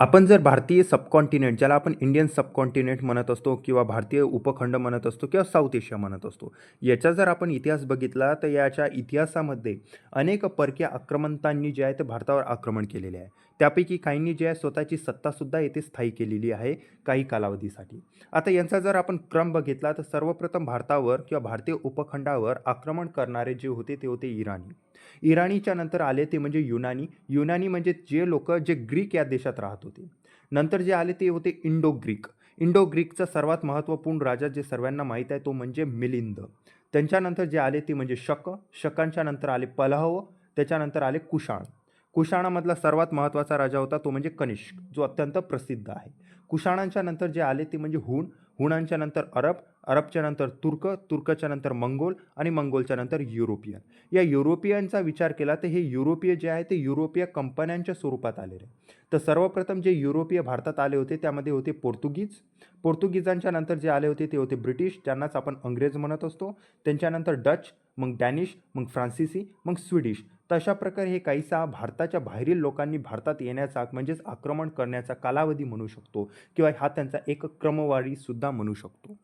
आपण जर भारतीय सबकॉन्टिनेंट ज्याला आपण इंडियन सबकॉन्टिनेंट म्हणत असतो किंवा भारतीय उपखंड म्हणत असतो किंवा साऊथ एशिया म्हणत असतो याचा जर आपण इतिहास बघितला तर याच्या इतिहासामध्ये अनेक परकीय आक्रमणतांनी जे आहे ते भारतावर आक्रमण केलेले आहे. त्यापैकी काहींनी जे आहे स्वतःची सत्तासुद्धा येथे स्थायी केलेली आहे काही कालावधीसाठी. आता यांचा जर आपण क्रम बघितला तर सर्वप्रथम भारतावर किंवा भारतीय उपखंडावर आक्रमण करणारे जे होते ते होते इराणी. इराणीच्या नंतर आले ते म्हणजे युनानी. युनानी म्हणजे जे लोक जे ग्रीक या देशात राहत होती. नंतर जे आले ते होते इंडो ग्रीक इंडो ग्रीकचा सर्वात महत्त्वपूर्ण राजा जे सर्वांना माहीत आहे तो म्हणजे मिलिंद. त्यांच्यानंतर जे आले ते म्हणजे शक शकांच्या नंतर आले पलहव त्याच्यानंतर आले कुशाण कुशाणामधला सर्वात महत्त्वाचा राजा होता तो म्हणजे कनिष्क जो अत्यंत प्रसिद्ध आहे. कुशाणांच्या नंतर जे आले ते म्हणजे हुण हुणांच्या नंतर अरब अरबच्या नंतर तुर्क तुर्कच्या नंतर मंगोल आणि मंगोलच्या नंतर युरोपियन. या युरोपियनचा विचार केला तर हे युरोपीय जे आहे ते युरोपीय कंपन्यांच्या स्वरूपात आलेले तर सर्वप्रथम जे युरोपीय भारतात आले होते त्यामध्ये होते पोर्तुगीज. पोर्तुगीजांच्या नंतर जे आले होते ते होते ब्रिटिश ज्यांनाच आपण अंग्रेज म्हणत असतो. त्यांच्यानंतर डच मग डॅनिश मग फ्रान्सिसी मग स्वीडिश. तशा प्रकारे हे काहीसा भारताच्या बाहेरील लोकांनी भारतात येण्याचा म्हणजेच आक्रमण करण्याचा कालावधी म्हणू शकतो किंवा हा त्यांचा एक क्रमवारीसुद्धा सुद्धा म्हणू शकतो.